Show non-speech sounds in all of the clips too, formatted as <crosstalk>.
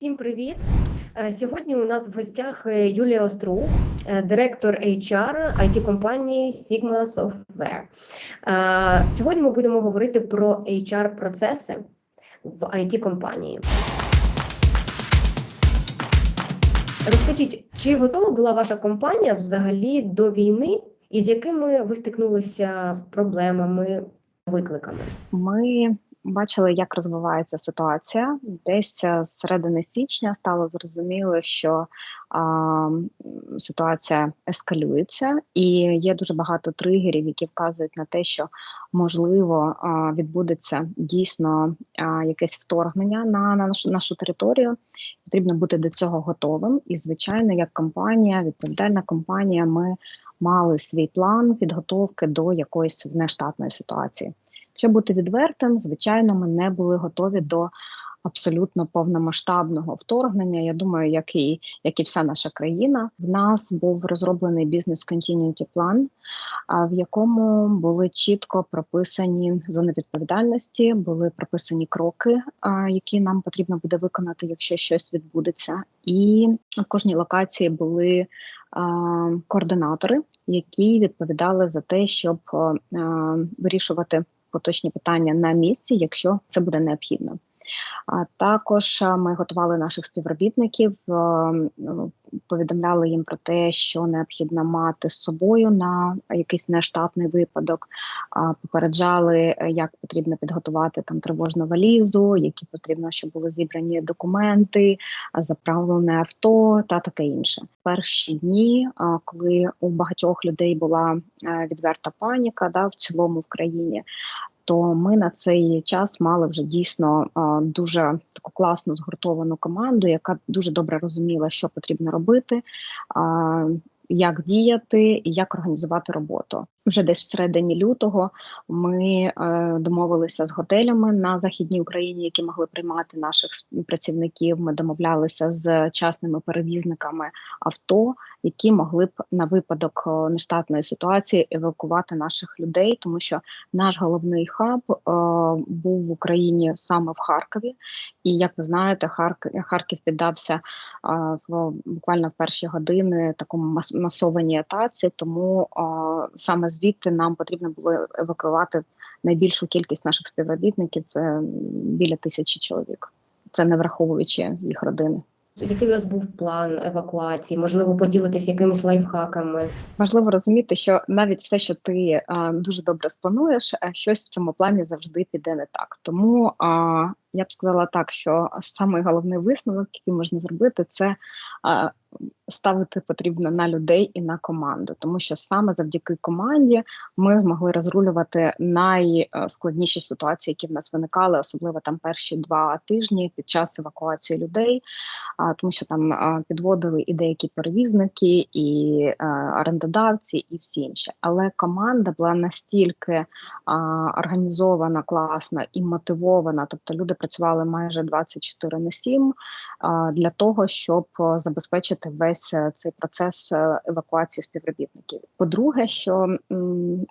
Всім привіт! Е, Сьогодні у нас в гостях е, Юлія Острух, е, директор HR it компанії Sigma Software. Сьогодні ми будемо говорити про HR процеси в it компанії. Розкажіть, чи готова була ваша компанія взагалі до війни, і з якими ви стикнулися проблемами, викликами? Ми бачили, як розвивається ситуація. Десь е, з середини січня стало зрозуміло, що а, ситуація ескалюється, і є дуже багато тригерів, які вказують на те, що можливо а, відбудеться дійсно а, якесь вторгнення на, на нашу, нашу територію. Потрібно бути до цього готовим. І, звичайно, як компанія, відповідальна компанія, ми мали свій план підготовки до якоїсь внештатної ситуації. Якщо бути відвертим, звичайно, ми не були готові до абсолютно повномасштабного вторгнення. Я думаю, як і, як і вся наша країна. В нас був розроблений бізнес continuity план, в якому були чітко прописані зони відповідальності, були прописані кроки, які нам потрібно буде виконати, якщо щось відбудеться. І в кожній локації були координатори, які відповідали за те, щоб вирішувати поточні питання на місці, якщо це буде необхідно. А також ми готували наших співробітників, е, ну, повідомляли їм про те, що необхідно мати з собою на якийсь нештатний випадок. Попереджали, е, як потрібно підготувати там тривожну валізу, які потрібно, щоб були зібрані документи, заправлене авто та таке інше. Перші дні, коли у багатьох людей була е, відверта паніка, да, в цілому в країні то ми на цей час мали вже дійсно дуже таку класну згуртовану команду, яка дуже добре розуміла, що потрібно робити, як діяти і як організувати роботу. Вже десь всередині лютого ми е, домовилися з готелями на західній Україні, які могли приймати наших працівників. Ми домовлялися з частними перевізниками авто, які могли б на випадок е, нештатної ситуації евакувати наших людей, тому що наш головний хаб е, був в Україні саме в Харкові. І як ви знаєте, Харків, піддався в буквально в перші години такому мас, масованій атаці. Тому саме звідти нам потрібно було евакуювати найбільшу кількість наших співробітників. Це біля тисячі чоловік. Це не враховуючи їх родини. Який у вас був план евакуації? Можливо, поділитись якимись лайфхаками? Важливо розуміти, що навіть все, що ти а, дуже добре сплануєш, а, щось в цьому плані завжди піде не так. Тому а, я б сказала так, що самий головний висновок, який можна зробити, це ставити потрібно на людей і на команду, тому що саме завдяки команді ми змогли розрулювати найскладніші ситуації, які в нас виникали, особливо там перші два тижні під час евакуації людей, тому що там підводили і деякі перевізники, і орендодавці, і всі інші. Але команда була настільки організована, класна і мотивована, тобто люди працювали майже 24 на 7 для того, щоб забезпечити весь е, цей процес е, евакуації співробітників. По-друге, що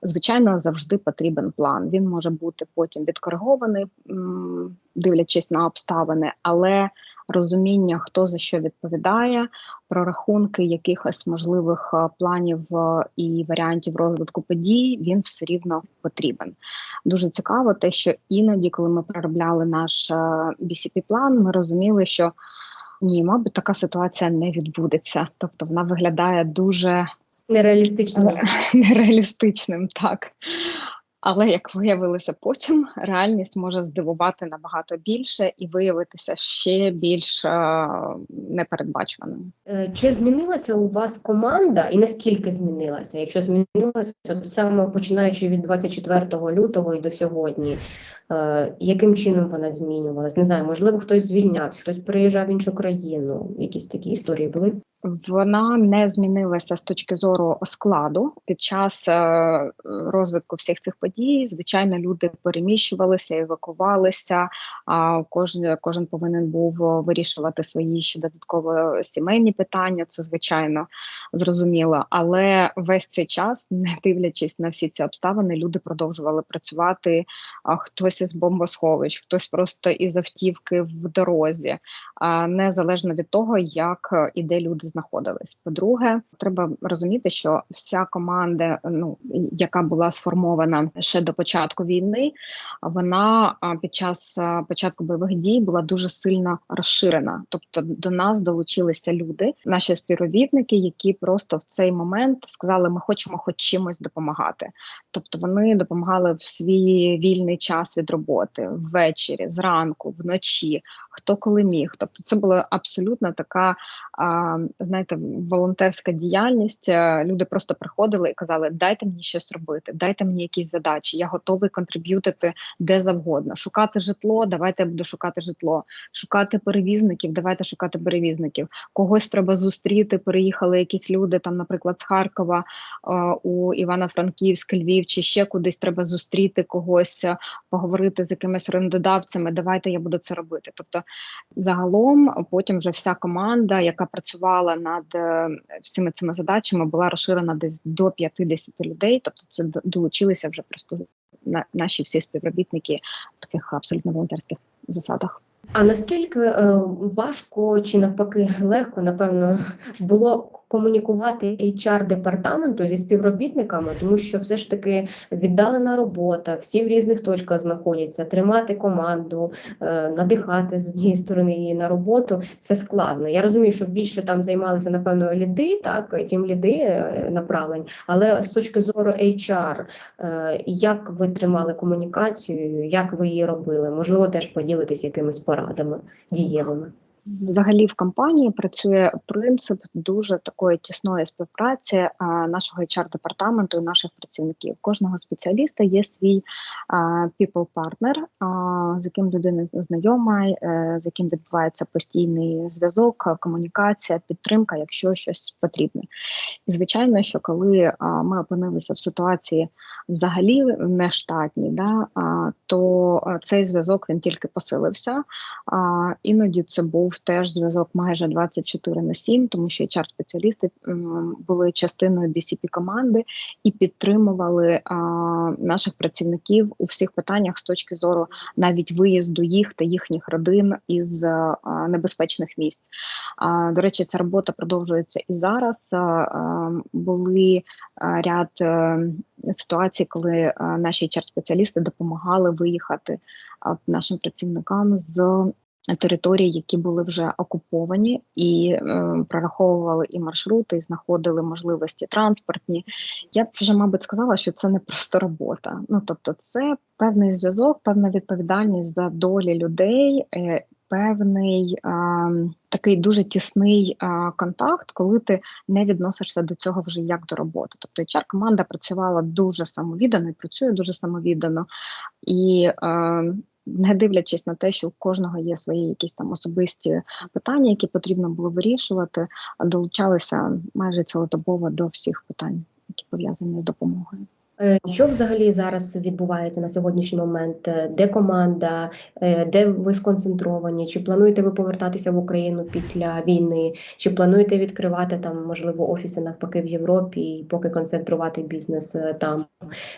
звичайно завжди потрібен план. Він може бути потім відкоригований, дивлячись на обставини, але розуміння, хто за що відповідає, прорахунки якихось можливих е, планів е, і варіантів розвитку подій, він все рівно потрібен. Дуже цікаво, те, що іноді, коли ми проробляли наш bcp план ми розуміли, що ні, мабуть, така ситуація не відбудеться. Тобто вона виглядає дуже Нереалістично. <laughs> нереалістичним, так. Але як виявилося потім, реальність може здивувати набагато більше і виявитися ще більш е, непередбачуваною. Е, Чи змінилася у вас команда і наскільки змінилася? Якщо змінилася, то саме починаючи від 24 лютого і до сьогодні, яким чином вона змінювалась? Не знаю, можливо, хтось звільнявся, хтось переїжджав в іншу країну. Якісь такі історії були? Вона не змінилася з точки зору складу під час е, розвитку всіх цих подій. Звичайно, люди переміщувалися, евакувалися. А кожен кожен повинен був вирішувати свої ще додатково сімейні питання. Це звичайно зрозуміло. Але весь цей час, не дивлячись на всі ці обставини, люди продовжували працювати. Хтось хтось із бомбосховищ, хтось просто із автівки в дорозі, незалежно від того, як е, і де люди знаходились. По-друге, треба розуміти, що вся команда, ну яка була сформована ще до початку війни, вона під час початку бойових дій була дуже сильно розширена. Тобто до нас долучилися люди, наші співробітники, які просто в цей момент сказали, ми хочемо хоч чимось допомагати. Тобто вони допомагали в свій вільний час від роботи ввечері, зранку, вночі, хто коли міг. Тобто, це була абсолютно така, знаєте, волонтерська діяльність. Е, люди просто приходили і казали: Дайте мені щось робити, дайте мені якісь задачі. Я готовий контриб'ютити де завгодно. Шукати житло, давайте я буду шукати житло, шукати перевізників, давайте шукати перевізників. Когось треба зустріти. Переїхали якісь люди, там, наприклад, з Харкова у Івано-Франківськ, Львів чи ще кудись треба зустріти когось, поговорити з якимись орендодавцями. Давайте я буду це робити. Тобто, загалом, потім вже вся команда, яка працювала над е, всіми цими задачами, була розширена десь до 50 людей. Тобто, це долучилися вже просто на наші всі співробітники в таких абсолютно волонтерських засадах. А наскільки е, важко чи навпаки легко, напевно, було комунікувати HR департаменту зі співробітниками, тому що все ж таки віддалена робота, всі в різних точках знаходяться, тримати команду, е, надихати з однієї сторони її на роботу це складно. Я розумію, що більше там займалися напевно ліди, так тім ліди е, направлень, але з точки зору HR, е, як ви тримали комунікацію, як ви її робили? Можливо, теж поділитись якимись порадами дієвими. Взагалі в компанії працює принцип дуже такої тісної співпраці нашого hr департаменту і наших працівників. Кожного спеціаліста є свій people партнер з яким людина знайома, е, з яким відбувається постійний зв'язок, комунікація, підтримка, якщо щось потрібне. І звичайно, що коли ми опинилися в ситуації взагалі нештатні, да, то цей зв'язок він тільки посилився. Іноді це був теж зв'язок майже 24 на 7, тому що hr спеціалісти були частиною BCP команди і підтримували наших працівників у всіх питаннях з точки зору навіть виїзду їх та їхніх родин із небезпечних місць. До речі, ця робота продовжується і зараз. Були ряд е, ситуацій, коли наші hr спеціалісти допомагали виїхати нашим працівникам з території, які були вже окуповані, і е, прораховували і маршрути, і знаходили можливості транспортні. Я б вже, мабуть, сказала, що це не просто робота. Ну тобто, це певний зв'язок, певна відповідальність за долі людей. Е, Певний а, такий дуже тісний а, контакт, коли ти не відносишся до цього вже як до роботи. Тобто hr команда працювала дуже самовіддано і працює дуже самовіддано, і а, не дивлячись на те, що у кожного є свої якісь там особисті питання, які потрібно було вирішувати, долучалися майже цілодобово до всіх питань, які пов'язані з допомогою. Е, що взагалі зараз відбувається на сьогоднішній момент? Е, де команда, е, де ви сконцентровані? Чи плануєте ви повертатися в Україну після війни? Чи плануєте відкривати там, можливо, офіси навпаки в Європі і поки концентрувати бізнес там?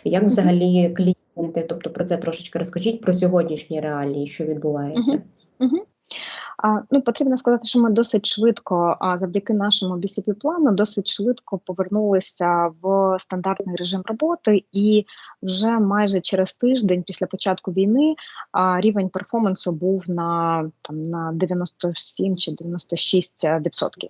Як взагалі клієнти? Тобто про це трошечки розкажіть про сьогоднішні реалії, що відбувається? Угу. Угу. Ну, потрібно сказати, що ми досить швидко, завдяки нашому bcp плану, досить швидко повернулися в стандартний режим роботи, і вже майже через тиждень після початку війни рівень перформансу був на там на 97 чи 96%. відсотків.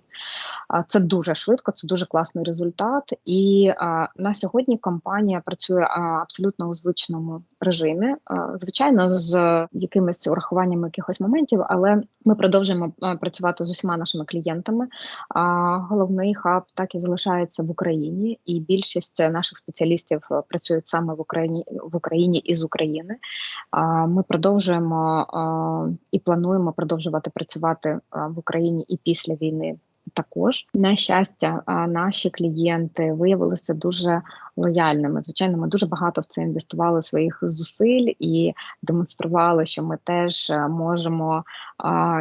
Це дуже швидко, це дуже класний результат. І на сьогодні компанія працює абсолютно у звичному режимі, звичайно, з якимись урахуваннями якихось моментів, але ми продовжуємо працювати з усіма нашими клієнтами. А головний хаб так і залишається в Україні, і більшість наших спеціалістів працюють саме в Україні в Україні і з України. Ми продовжуємо і плануємо продовжувати працювати в Україні і після війни. Також на щастя, наші клієнти виявилися дуже лояльними. Звичайно, ми дуже багато в це інвестували своїх зусиль і демонстрували, що ми теж е, можемо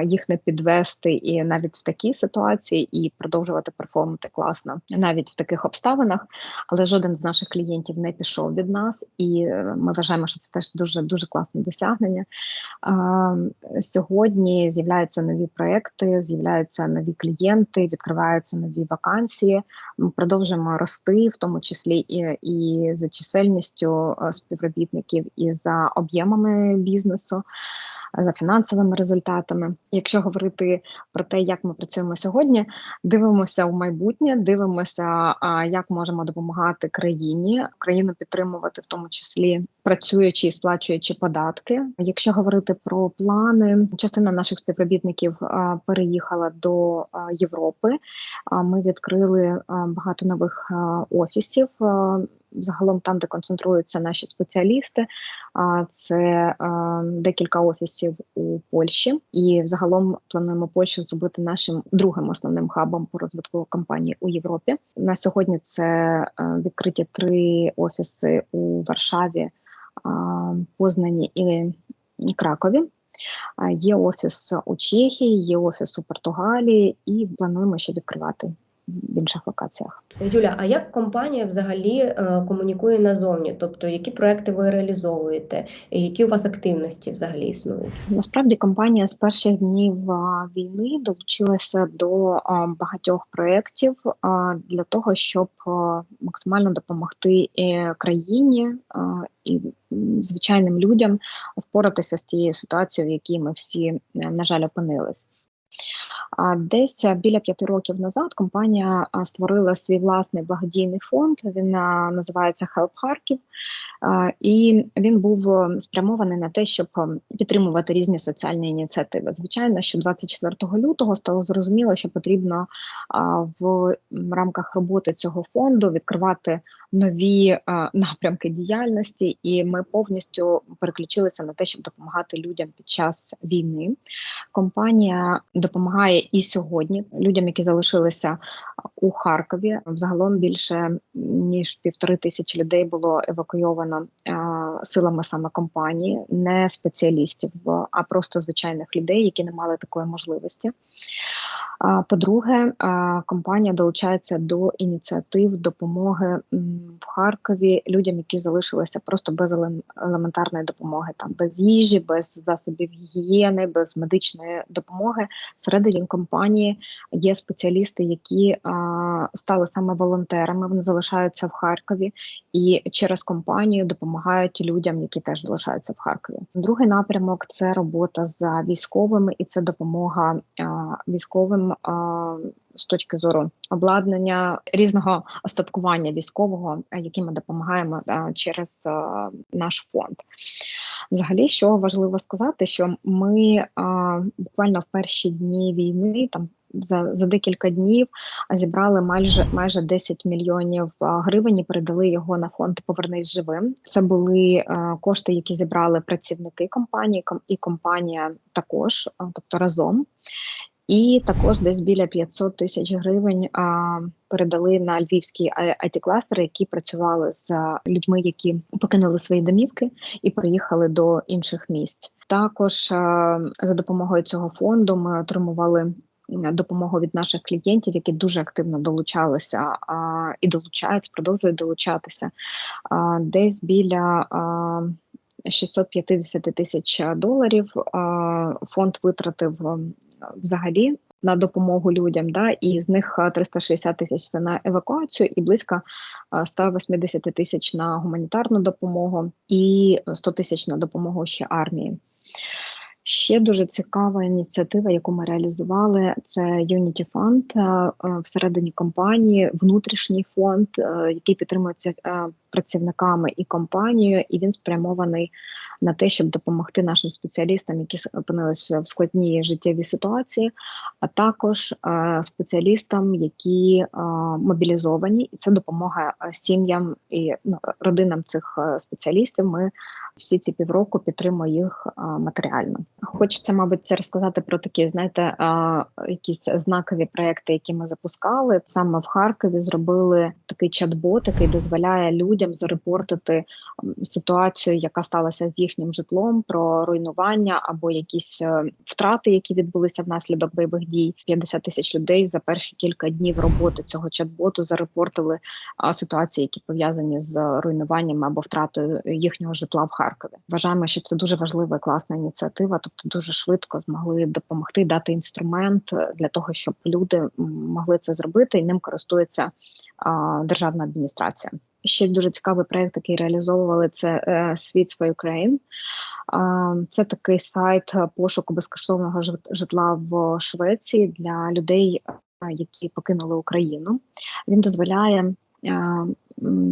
їх не підвести і навіть в такій ситуації, і продовжувати перформити класно навіть в таких обставинах. Але жоден з наших клієнтів не пішов від нас, і е, ми вважаємо, що це теж дуже дуже класне досягнення. Сьогодні з'являються нові проекти, з'являються нові клієнти, відкриваються нові вакансії. Ми продовжуємо рости, в тому числі і, і за чисельністю е, співробітників, і за об'ємами бізнесу за фінансовими результатами. Якщо говорити про те, як ми працюємо сьогодні, дивимося в майбутнє, дивимося, як можемо допомагати країні, країну підтримувати, в тому числі працюючи і сплачуючи податки. Якщо говорити про плани, частина наших співробітників переїхала до Європи. Ми відкрили багато нових офісів загалом там, де концентруються наші спеціалісти, це декілька офісів у Польщі, і загалом плануємо Польщу зробити нашим другим основним хабом по розвитку компанії у Європі. На сьогодні це відкриті три офіси у Варшаві, Познані і Кракові. Є офіс у Чехії, є офіс у Португалії, і плануємо ще відкривати в інших локаціях. Юля, а як компанія взагалі е, комунікує назовні? Тобто, які проекти ви реалізовуєте, які у вас активності взагалі існують? Насправді компанія з перших днів війни долучилася до багатьох проєктів для того, щоб максимально допомогти країні і звичайним людям впоратися з тією ситуацією, в якій ми всі на жаль опинились. Десь біля п'яти років назад компанія створила свій власний благодійний фонд. Він називається Help Харків, і він був спрямований на те, щоб підтримувати різні соціальні ініціативи. Звичайно, що 24 лютого стало зрозуміло, що потрібно в рамках роботи цього фонду відкривати нові напрямки діяльності, і ми повністю переключилися на те, щоб допомагати людям під час війни. Компанія допомагає і сьогодні людям, які залишилися у Харкові. Взагалом більше ніж півтори тисячі людей було евакуйовано силами саме компанії, не спеціалістів, а просто звичайних людей, які не мали такої можливості. По-друге, компанія долучається до ініціатив допомоги в Харкові людям, які залишилися просто без елементарної допомоги, там без їжі, без засобів гігієни, без медичної допомоги. Всередині компанії є спеціалісти, які стали саме волонтерами. Вони залишаються в Харкові і через компанію допомагають людям, які теж залишаються в Харкові. Другий напрямок це робота за військовими, і це допомога військовим з точки зору обладнання різного остаткування військового, е, яким ми допомагаємо е, через е, наш фонд. Взагалі, що важливо сказати, що ми буквально в перші дні війни там. За за декілька днів зібрали майже майже 10 мільйонів гривень. і Передали його на фонд Повернись живим. Це були кошти, які зібрали працівники компанії, і компанія також, тобто разом. І також десь біля 500 тисяч гривень а, передали на львівські it кластери які працювали з людьми, які покинули свої домівки і приїхали до інших місць. Також а, за допомогою цього фонду ми отримували. Допомогу від наших клієнтів, які дуже активно долучалися а, і долучаються, продовжують долучатися. А, Десь біля а, 650 тисяч доларів фонд витратив взагалі на допомогу людям, да, і з них 360 тисяч це на евакуацію, і близько 180 тисяч на гуманітарну допомогу і 100 тисяч на допомогу ще армії. Ще дуже цікава ініціатива, яку ми реалізували, це Unity Fund всередині компанії, внутрішній фонд, який підтримується працівниками і компанією, і він спрямований на те, щоб допомогти нашим спеціалістам, які опинилися в складній життєвій ситуації, а також е, спеціалістам, які е, мобілізовані, і це допомога е, сім'ям і ну, родинам цих спеціалістів. Ми всі ці півроку підтримуємо їх матеріально. Хочеться, мабуть, розказати про такі, знаєте, якісь знакові проекти, які ми запускали. Саме в Харкові зробили такий чат-бот, який дозволяє людям зарепортити ситуацію, яка сталася з їхнім житлом, про руйнування або якісь е, втрати, які відбулися внаслідок бойових дій. 50 тисяч людей за перші кілька днів роботи цього чат-боту зарепортили ситуації, які пов'язані з руйнуванням або втратою їхнього житла в Харкові. Вважаємо, що це дуже важлива і класна ініціатива, тобто дуже швидко змогли допомогти дати інструмент е, для того, щоб люди могли це зробити, і ним користується державна адміністрація. Ще дуже цікавий проект, який реалізовували це е, Світ for Ukraine. Це такий сайт е, пошуку безкоштовного жит- житла в Швеції для людей, е, які покинули Україну. Він дозволяє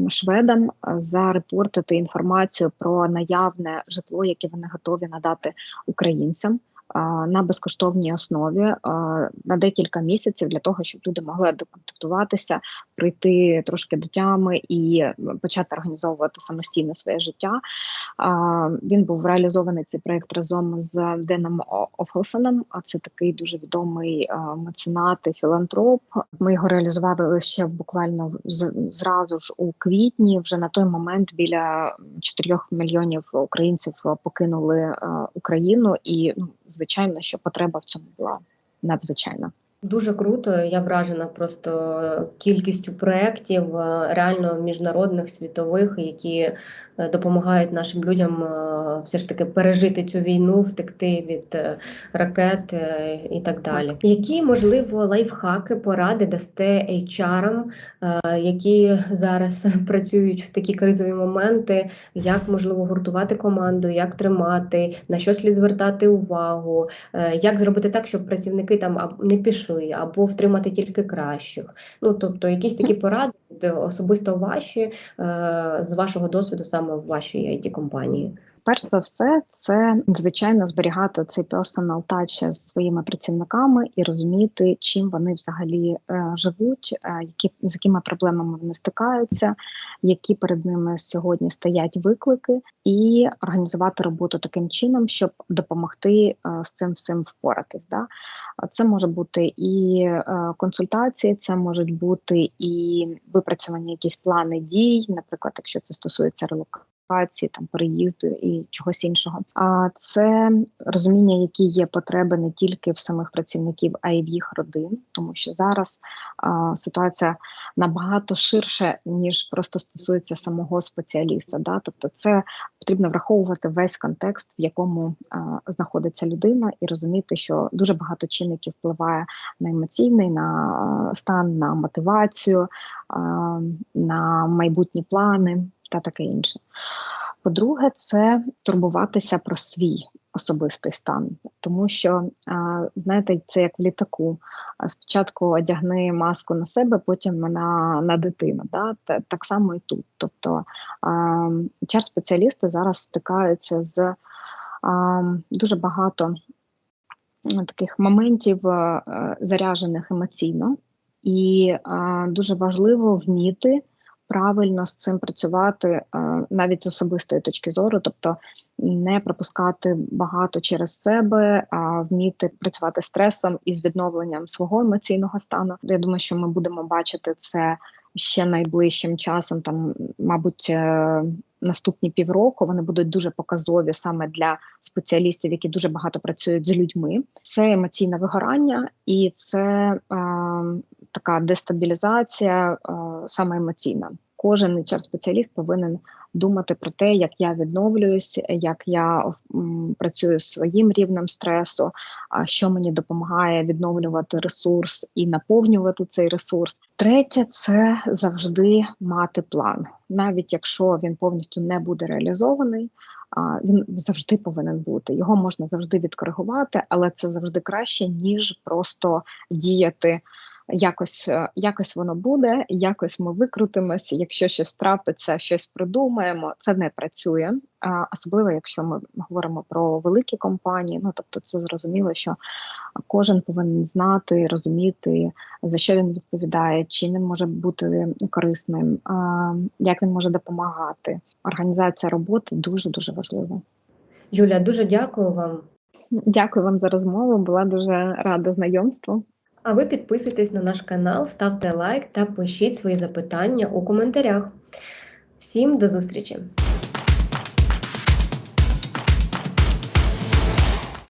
шведам зарепортити інформацію про наявне житло, яке вони готові надати українцям. На безкоштовній основі на декілька місяців для того, щоб люди могли адаптуватися, прийти трошки до тями і почати організовувати самостійне своє життя. Він був реалізований цей проект разом з Деном Офелсоном. Це такий дуже відомий меценат і філантроп. Ми його реалізували ще буквально зразу ж у квітні. Вже на той момент біля 4 мільйонів українців покинули Україну, і ну, звичайно, що потреба в цьому була надзвичайна. Дуже круто. Я вражена просто кількістю проєктів, е, реально міжнародних, світових, які е, допомагають нашим людям е, все ж таки пережити цю війну, втекти від ракет і так далі. Які можливо лайфхаки, поради дасте е, які зараз <laughs> працюють в такі кризові моменти, як можливо гуртувати команду, як тримати, на що слід звертати увагу, як зробити так, щоб працівники там не пішли, або втримати тільки кращих. Ну тобто, якісь такі поради е, особисто ваші е, з вашого досвіду саме в вашій it компанії. Перш за все, це звичайно зберігати цей personal touch з своїми працівниками і розуміти, чим вони взагалі е, живуть, е, які з якими проблемами вони стикаються, які перед ними сьогодні стоять виклики, і організувати роботу таким чином, щоб допомогти е, з цим всім впоратись. Да? Це може бути і е, консультації, це можуть бути і випрацьовані якісь плани дій, наприклад, якщо це стосується релокації релокації, там переїзду і чогось іншого. А це розуміння, які є потреби не тільки в самих працівників, а й в їх родин, тому що зараз а, ситуація набагато ширше ніж просто стосується самого спеціаліста. Да? Тобто, це потрібно враховувати весь контекст, в якому а, знаходиться людина, і розуміти, що дуже багато чинників впливає на емоційний, на стан, на мотивацію, а, на майбутні плани та таке інше. По-друге, це турбуватися про свій особистий стан, тому що знаєте, це як в літаку. Спочатку одягни маску на себе, потім на на дитину. Да? Так само і тут. Тобто чар спеціалісти зараз стикаються з дуже багато таких моментів заряжених емоційно, і дуже важливо вміти правильно з цим працювати навіть з особистої точки зору, тобто не пропускати багато через себе, а вміти працювати стресом і з відновленням свого емоційного стану. Я думаю, що ми будемо бачити це ще найближчим часом, там, мабуть, е, наступні півроку вони будуть дуже показові саме для спеціалістів, які дуже багато працюють з людьми. Це емоційне вигорання і це е, така дестабілізація, е, саме емоційна. Кожен hr спеціаліст повинен думати про те, як я відновлююсь, як я працюю з своїм рівнем стресу, що мені допомагає відновлювати ресурс і наповнювати цей ресурс. Третє це завжди мати план, навіть якщо він повністю не буде реалізований. Він завжди повинен бути. Його можна завжди відкоригувати, але це завжди краще ніж просто діяти якось, е, якось воно буде, якось ми викрутимося. Якщо щось трапиться, щось придумаємо. Це не працює. Особливо, якщо ми говоримо про великі компанії. Ну тобто, це зрозуміло, що кожен повинен знати, розуміти, за що він відповідає, чим він може бути корисним, як він може допомагати. Організація роботи дуже дуже важлива. Юля, дуже дякую вам. Дякую вам за розмову. Була дуже рада знайомству. А ви підписуйтесь на наш канал, ставте лайк та пишіть свої запитання у коментарях. Всім до зустрічі!